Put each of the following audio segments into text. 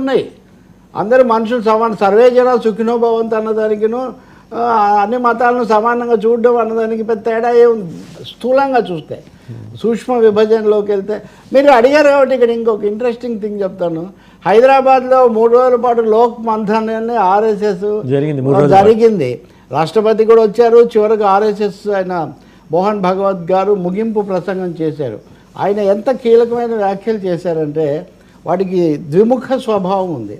ఉన్నాయి. అందరు మనుషులు సమాన సర్వే జన సుఖినో భవంతు అన్నదానికిను అన్ని మతాలను సమానంగా చూడడం అన్నదానికి పెద్ద తేడా ఏముంది స్థూలంగా చూస్తే. సూక్ష్మ విభజనలోకి వెళ్తే. మీరు అడిగారు కాబట్టి ఇక్కడ ఇంకొక ఇంట్రెస్టింగ్ థింగ్ చెప్తాను. హైదరాబాద్లో మూడు రోజుల పాటు లోక్ మంథన్ అని ఆర్ఎస్ఎస్ జరిగింది, జరిగింది. రాష్ట్రపతి కూడా వచ్చారు. చివరికి ఆర్ఎస్ఎస్ ఆయన మోహన్ భగవత్ గారు ముగింపు ప్రసంగం చేశారు. ఆయన ఎంత కీలకమైన వ్యాఖ్యలు చేశారంటే వాటికి ద్విముఖ స్వభావం ఉంది.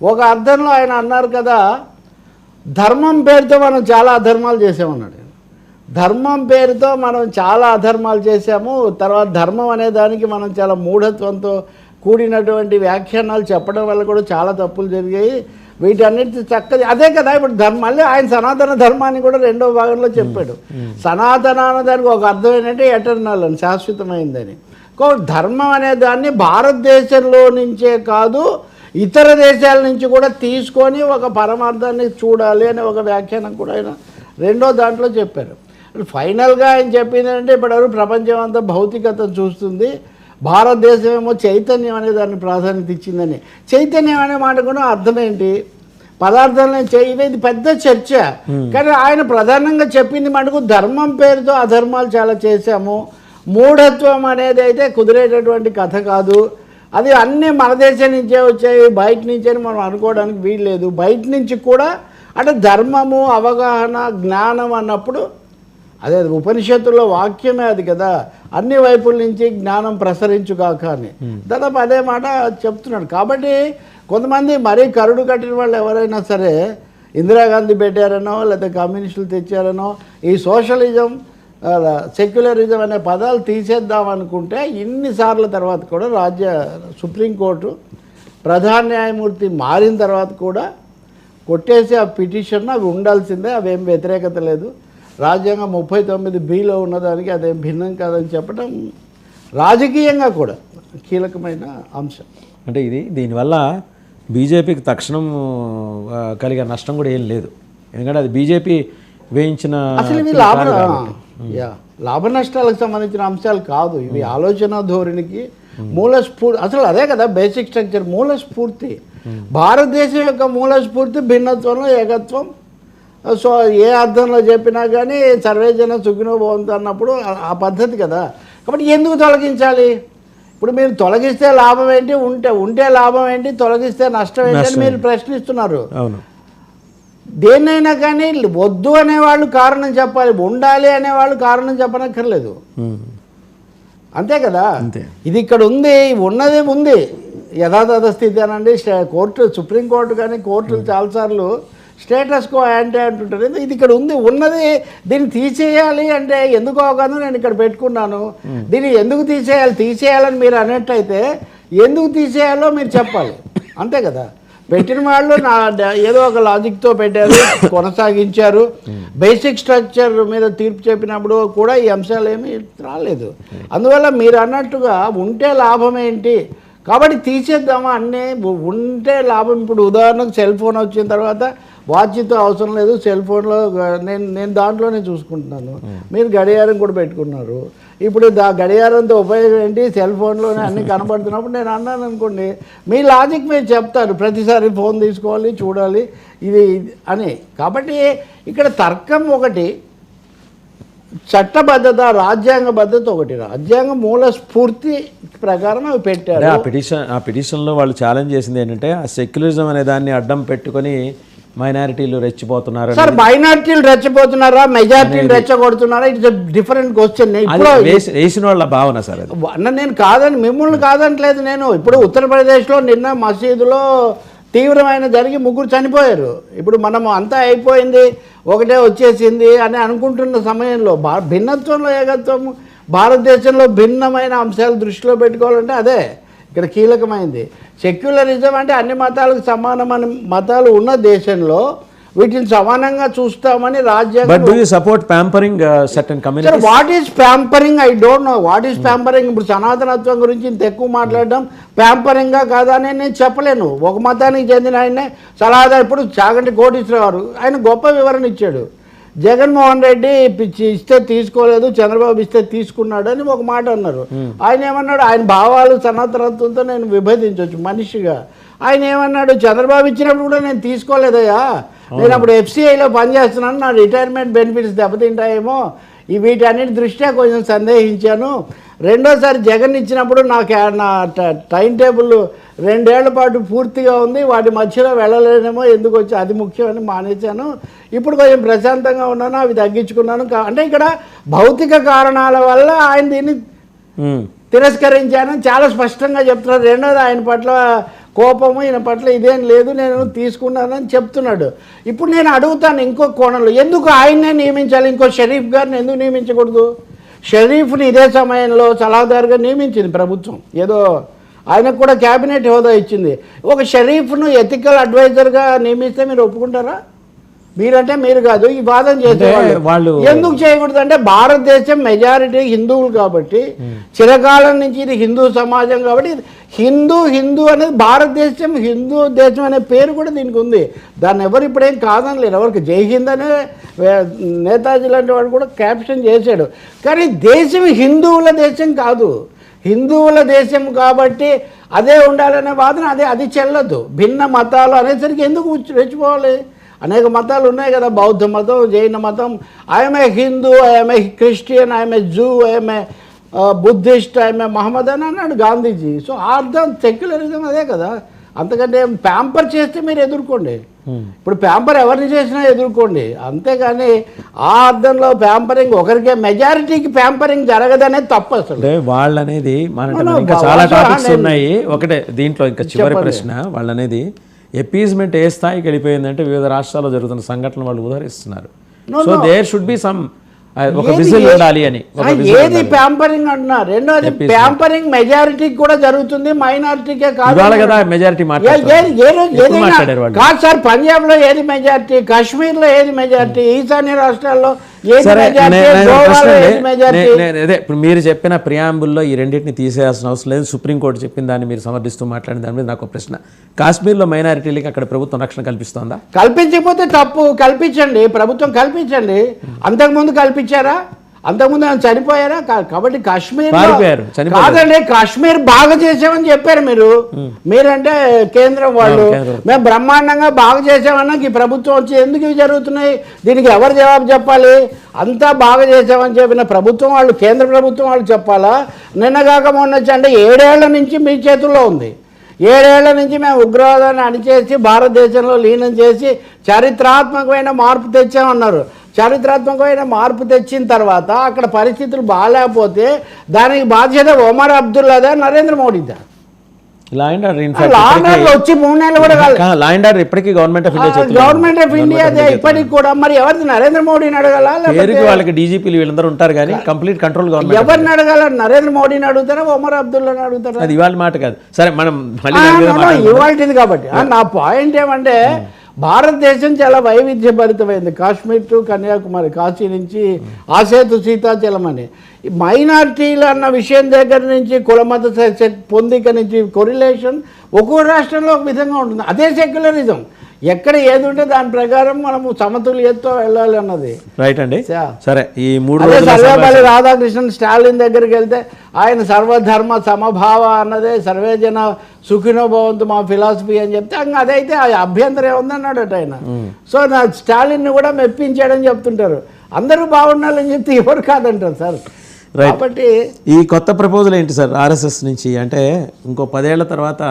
ఒక అర్థంలో ఆయన అన్నారు కదా ధర్మం పేరుతో మనం చాలా అధర్మాలు చేసామన్నాడు ధర్మం పేరుతో మనం చాలా అధర్మాలు చేశాము. తర్వాత ధర్మం అనే దానికి మనం చాలా మూఢత్వంతో కూడినటువంటి వ్యాఖ్యానాలు చెప్పడం వల్ల కూడా చాలా తప్పులు జరిగాయి. వీటన్నిటి చక్కది అదే కదా ఇప్పుడు ధర్మ మళ్ళీ ఆయన సనాతన ధర్మాన్ని కూడా రెండో భాగంలో చెప్పాడు. సనాతన అనే దానికి ఒక అర్థం ఏంటంటే ఎటర్నల్ అని శాశ్వతమైందని. ధర్మం అనే దాన్ని భారతదేశంలో నుంచే కాదు ఇతర దేశాల నుంచి కూడా తీసుకొని ఒక పరమార్థాన్ని చూడాలి అనే ఒక వ్యాఖ్యానం కూడా ఆయన రెండో దాంట్లో చెప్పారు. ఫైనల్గా ఆయన చెప్పింది అంటే ఇప్పటివరకు ప్రపంచం అంతా భౌతికతను చూస్తుంది. భారతదేశం ఏమో చైతన్యం అనే దాన్ని ప్రాధాన్యత ఇచ్చిందని. చైతన్యం అనే మాట కూడా అర్థం ఏంటి? పదార్థాలను చే- ఇది పెద్ద చర్చ. కానీ ఆయన ప్రధానంగా చెప్పింది మటుకు ధర్మం పేరుతో అధర్మాలు చాలా చేశాము. మూఢత్వం అనేది అయితే కుదిరేటటువంటి కథ కాదు. అది అన్నీ మన దేశం నుంచే వచ్చాయి బయట నుంచే మనం అనుకోవడానికి వీల్లేదు బయట నుంచి కూడా అంటే ధర్మము అవగాహన జ్ఞానం అన్నప్పుడు అదే ఉపనిషత్తుల్లో వాక్యమే అది కదా. అన్ని వైపుల నుంచి జ్ఞానం ప్రసరించుగాక అని. దాదాపు అదే మాట చెప్తున్నాడు. కాబట్టి కొంతమంది మరీ కరుడు కట్టిన వాళ్ళు ఎవరైనా సరే ఇందిరాగాంధీ పెట్టారనో లేదా కమ్యూనిస్టులు తెచ్చారనో ఈ సోషలిజం సెక్యులరిజం అనే పదాలు తీసేద్దాం అనుకుంటే ఇన్నిసార్ల తర్వాత కూడా రాజ్య సుప్రీంకోర్టు ప్రధాన న్యాయమూర్తి మారిన తర్వాత కూడా కొట్టేసి ఆ పిటిషన్ అవి ఉండాల్సిందే అవేం వ్యతిరేకత లేదు. రాజ్యాంగం ముప్పై తొమ్మిది బిలో ఉన్నదానికి అదేం భిన్నం కాదని చెప్పడం రాజకీయంగా కూడా కీలకమైన అంశం. అంటే ఇది దీనివల్ల బీజేపీకి తక్షణం కలిగే నష్టం కూడా ఏం లేదు. ఎందుకంటే అది బీజేపీ వేయించిన అసలు లాభ యా లాభ నష్టాలకు సంబంధించిన అంశాలు కాదు. ఇవి ఆలోచన ధోరణికి మూల స్ఫూర్తి అసలు అదే కదా బేసిక్ స్ట్రక్చర్ మూల స్ఫూర్తి భారతదేశం యొక్క మూల స్ఫూర్తి భిన్నత్వంలో ఏకత్వం. సో ఏ అర్థంలో చెప్పినా కానీ సర్వేజన సుఖినో భవంతు అన్నప్పుడు ఆ- పద్ధతి కదా. కాబట్టి ఎందుకు తొలగించాలి? ఇప్పుడు మీరు తొలగిస్తే లాభం ఏంటి? ఉంటే ఉంటే లాభం ఏంటి? తొలగిస్తే నష్టం ఏంటి అని మీరు ప్రశ్నిస్తున్నారు. అవును. దేన్నైనా కానీ వద్దు అనేవాళ్ళు కారణం చెప్పాలి ఉండాలి అనేవాళ్ళు కారణం చెప్పనక్కర్లేదు. అంతే కదా. ఇది ఇక్కడ ఉంది ఉన్నది ఉంది. యథాతథ స్థితి అనండి. కోర్టు సుప్రీంకోర్టు కానీ కోర్టులు చాలాసార్లు స్టేటస్ కో యాంటీ అంటుంటారు. ఇది- ఇక్కడ ఉంది ఉన్నది దీన్ని తీసేయాలి అంటే ఎందుకో కాదు నేను ఇక్కడ పెట్టుకున్నాను. దీన్ని ఎందుకు తీసేయాలి తీసేయాలని మీరు అన్నట్టయితే ఎందుకు తీసేయాలో మీరు చెప్పాలి. అంతే కదా? పెట్టిన వాళ్ళు నా ఏదో ఒక లాజిక్తో పెట్టారు కొనసాగించారు. బేసిక్ స్ట్రక్చర్ మీద తీర్పు చెప్పినప్పుడు కూడా ఈ అంశాలు ఏమీ రాలేదు. అందువల్ల మీరు అన్నట్టుగా ఉంటే లాభం ఏంటి? కాబట్టి తీసేద్దామా? అన్నీ ఉంటే లాభం. ఇప్పుడు ఉదాహరణకు సెల్ ఫోన్ వచ్చిన తర్వాత వాచ్తో అవసరం లేదు. సెల్ ఫోన్లో నేను నేను దాంట్లోనే చూసుకుంటున్నాను. మీరు గడియారం కూడా పెట్టుకున్నారు. ఇప్పుడు దా గడియారంతో ఉపయోగం ఏంటి? సెల్ ఫోన్లోనే అన్నీ కనబడుతున్నప్పుడు నేను అన్నాను అనుకోండి మీ లాజిక్ మీరు చెప్తారు. ప్రతిసారి ఫోన్ తీసుకోవాలి చూడాలి. ఇది అని. కాబట్టి ఇక్కడ తర్కం ఒకటి చట్టబద్ధత రాజ్యాంగ భద్రత ఒకటి రాజ్యాంగ మూల స్ఫూర్తి ప్రకారం అవి పెట్టారు. ఆ పిటిషన్ ఆ పిటిషన్లో వాళ్ళు ఛాలెంజ్ చేసింది ఏంటంటే ఆ సెక్యులరిజం అనే దాన్ని అడ్డం పెట్టుకొని మైనారిటీలు రెచ్చిపోతున్నారు సార్ మైనార్టీలు రెచ్చగొడుతున్నారా? మెజార్టీలు రెచ్చగొడుతున్నారా ఇట్స్ డిఫరెంట్ క్వశ్చన్ వేసిన వాళ్ళ భావన సార్ అన్న నేను కాదని మిమ్మల్ని కాదనట్లేదు నేను. ఇప్పుడు ఉత్తరప్రదేశ్లో నిన్న మసీదులో తీవ్రమైన జరిగి ముగ్గురు చనిపోయారు. ఇప్పుడు మనము అంతా అయిపోయింది ఒకటే వచ్చేసింది అని అనుకుంటున్న సమయంలో భా భిన్నత్వంలో ఏకత్వం భారతదేశంలో భిన్నమైన అంశాలు దృష్టిలో పెట్టుకోవాలంటే అదే. ఇక్కడ కీలకమైంది. సెక్యులరిజం అంటే అన్ని మతాలకు సమానమైన మతాలు ఉన్న దేశంలో వీటిని సమానంగా చూస్తామని రాజ్యాంగం support pampering certain sir community what is pampering I don't know what is pampering ఇప్పుడు సనాతనత్వం గురించి ఇంత ఎక్కువ మాట్లాడడం ప్యాంపరింగా కాదా అని నేను చెప్పలేను. ఒక మతానికి చెందిన ఆయనే సలహాదారు. ఇప్పుడు చాగంటి కోటేశ్వరరావు ఆయన గొప్ప వివరణ ఇచ్చాడు. జగన్మోహన్ రెడ్డి పిచ్చి ఇస్తే తీసుకోలేదు చంద్రబాబు ఇస్తే తీసుకున్నాడు అని ఒక మాట అన్నారు. ఆయన ఏమన్నాడు? ఆయన భావాలు సనాతనత్వంతో నేను విభజించవచ్చు మనిషిగా. ఆయన ఏమన్నాడు? చంద్రబాబు ఇచ్చినప్పుడు కూడా నేను తీసుకోలేదయ్యా. నేను అప్పుడు ఎఫ్సిఐలో పనిచేస్తున్నాను నా రిటైర్మెంట్ బెనిఫిట్స్ దెబ్బతింటాయేమో. ఈ వీటన్నిటి దృష్ట్యా కొంచెం సందేహించాను. రెండోసారి జగన్ ఇచ్చినప్పుడు నాకు నా ట- టైం టేబుల్ రెండేళ్ళ పాటు పూర్తిగా ఉంది. వాటి మధ్యలో వెళ్ళలేనేమో ఎందుకు వచ్చి అది ముఖ్యమని మానేశాను. ఇప్పుడు కొంచెం ప్రశాంతంగా ఉన్నాను అవి తగ్గించుకున్నాను. అంటే ఇక్కడ భౌతిక కారణాల వల్ల ఆయన దీన్ని. తిరస్కరించాను. చాలా స్పష్టంగా చెప్తున్నాడు రెండోది ఆయన పట్ల కోపము ఈయన పట్ల ఇదేం లేదు నేను తీసుకున్నానని చెప్తున్నాడు. ఇప్పుడు నేను అడుగుతాను ఇంకో కోణంలో ఎందుకు ఆయన్నే నియమించాలి? ఇంకో షరీఫ్ గారిని ఎందుకు నియమించకూడదు? షరీఫ్ని ఇదే సమయంలో సలహాదారుగా నియమించింది ప్రభుత్వం. ఏదో ఆయనకు కూడా క్యాబినెట్ హోదా ఇచ్చింది. ఒక షరీఫ్ను ఎథికల్ అడ్వైజర్గా నియమిస్తే మీరు ఒప్పుకుంటారా? మీరంటే మీరు కాదు ఈ వాదన చేసేవాళ్ళు. వాళ్ళు- ఎందుకు చేయకూడదు అంటే భారతదేశం మెజారిటీ హిందువులు కాబట్టి చిరకాలం నుంచి ఇది హిందూ సమాజం కాబట్టి హిందూ హిందూ అనేది భారతదేశం హిందూ దేశం అనే పేరు కూడా దీనికి ఉంది. దాన్ని ఎవరు ఇప్పుడేం కాదనలేరు. ఎవరికి జై హింద్ అనే నేతాజీ లాంటి వాడు కూడా క్యాప్షన్ చేశాడు. కానీ దేశం హిందువుల దేశం కాదు. హిందువుల దేశం కాబట్టి అదే ఉండాలనే వాదన అదే అది చెల్లదు. భిన్న మతాలు అనేసరికి ఎందుకు రెచ్చిపోవాలి? అనేక మతాలు ఉన్నాయి కదా బౌద్ధ మతం జైన మతం. I'm a Hindu I'm a Christian I'm a Jew I'm a Buddhist I'm a Mohammed అని అన్నాడు గాంధీజీ. సో ఆ అర్థం సెక్యులరిజం అదే కదా. అంతకంటే ప్యాంపర్ చేస్తే మీరు ఎదుర్కోండి. ఇప్పుడు ప్యాంపర్ ఎవరిని చేసినా ఎదుర్కోండి. అంతేగాని ఆ అర్థంలో ప్యాంపరింగ్ ఒకరికే మెజారిటీకి ప్యాంపరింగ్ జరగదనేది తప్పు అసలు. అంటే వాళ్ళు అనేది మన చాలా టాపిక్స్ నేను- ఉన్నాయి. ఒకటే దీంట్లో ఇంకా చివరి. ప్రశ్న వాళ్ళు అనేది ఎపీజ్మెంట్ ఏ స్థాయికి వెళ్ళిపోయిందంటే వివిధ రాష్ట్రాల్లో జరుగుతున్న సంఘటనలు వాళ్ళు ఉదహరిస్తున్నారు. So. There should be some ఒక విజిల్ ఉండాలి అని ఏది. ప్యాంపరింగ్ అంటున్నారు రెండోది ప్యాంపరింగ్ మెజారిటీకి కూడా జరుగుతుంది మైనారిటీకే కాదు. కదా మెజారిటీ కాదు సార్ పంజాబ్లో ఏది మెజారిటీ కాశ్మీర్లో ఏది మెజారిటీ ఈశాన్య రాష్ట్రాల్లో సరే అదే ఇప్పుడు మీరు చెప్పిన ప్రియాంబుల్లో ఈ రెండింటిని తీసేయాల్సిన అవసరం లేదు. సుప్రీంకోర్టు చెప్పిన దాన్ని మీరు సమర్థిస్తూ మాట్లాడిన దాని మీద నాకు ఒక ప్రశ్న. కాశ్మీర్లో మైనారిటీలకి అక్కడ ప్రభుత్వం రక్షణ కల్పిస్తోందా? కల్పించకపోతే తప్పు. కల్పించండి. ప్రభుత్వం కల్పించండి. అంతకుముందు కల్పించారా? అంతకుముందు ఆయన చనిపోయారా? కాబట్టి కాశ్మీర్. కాదండి కాశ్మీర్ బాగా చేసామని చెప్పారు మీరు. మీరంటే కేంద్రం వాళ్ళు. మేము బ్రహ్మాండంగా బాగా చేసామన్నా ఈ ప్రభుత్వం వచ్చి ఎందుకు ఇవి జరుగుతున్నాయి? దీనికి ఎవరు జవాబు చెప్పాలి? అంతా బాగా చేసామని చెప్పిన ప్రభుత్వం వాళ్ళు కేంద్ర ప్రభుత్వం వాళ్ళు చెప్పాలా? నిన్నగాక మొన్న అంటే ఏడేళ్ళ నుంచి మీ చేతుల్లో ఉంది. ఏడేళ్ళ నుంచి మేము ఉగ్రవాదాన్ని అణిచేసి భారతదేశంలో లీనం చేసి చారిత్రాత్మకమైన మార్పు తెచ్చామన్నారు. చారిత్రాత్మకమైన మార్పు తెచ్చిన తర్వాత అక్కడ పరిస్థితులు బాగాలేకపోతే దానికి బాధ్యత ఒమర్ అబ్దుల్లాదా నరేంద్ర మోడీదా? వచ్చి మూడు నెలలు కూడా government of India. Government of India ఇప్పటికి కూడా. మరి నరేంద్ర మోడీని అడగాల? వాళ్ళకి డీజీపీలు వీళ్ళందరూ ఉంటారు కానీ కంప్లీట్ కంట్రోల్ గవర్నమెంట్ ఎవరిని అడగాల? నరేంద్ర మోడీని అడుగుతారా? ఒమర్ అబ్దుల్లాని అడుగుతారా? అది ఇవాళ మాట కాదు. సరే మనం. ఇవాళది కాబట్టి. నా పాయింట్ ఏమంటే భారతదేశం చాలా వైవిధ్యభరితమైంది. కాశ్మీర్ టు కన్యాకుమారి కాశీ నుంచి ఆసేతు సీతాచలం అని మైనార్టీలు అన్న విషయం దగ్గర నుంచి కులమత పొందిక నుంచి కొరిలేషన్ ఒక్కో రాష్ట్రంలో ఒక విధంగా ఉంటుంది. అదే సెక్యులరిజం ఎక్కడ ఏది ఉంటే దాని ప్రకారం మనము సమతుల్యతతో వెళ్ళాలి అన్నది. రైట్ అండి. సరే ఈ మూడు సర్వేపల్లి రాధాకృష్ణన్ స్టాలిన్ దగ్గరికి వెళ్తే ఆయన సర్వధర్మ సమభావ అన్నదే సర్వేజన సుఖినో భవంతు మా ఫిలాసఫీ అని చెప్తే ఇంకా అదైతే ఆ అభ్యంతరం ఏముందన్నాడట ఆయన. సో నా స్టాలిన్ కూడా మెప్పించాడని చెప్తుంటారు. అందరూ బాగుండాలని చెప్తే ఎవరు కాదంటారు సార్. కాబట్టి ఈ కొత్త ప్రపోజల్ ఏంటి సార్ ఆర్ఎస్ఎస్ నుంచి? అంటే ఇంకో పదేళ్ళ తర్వాత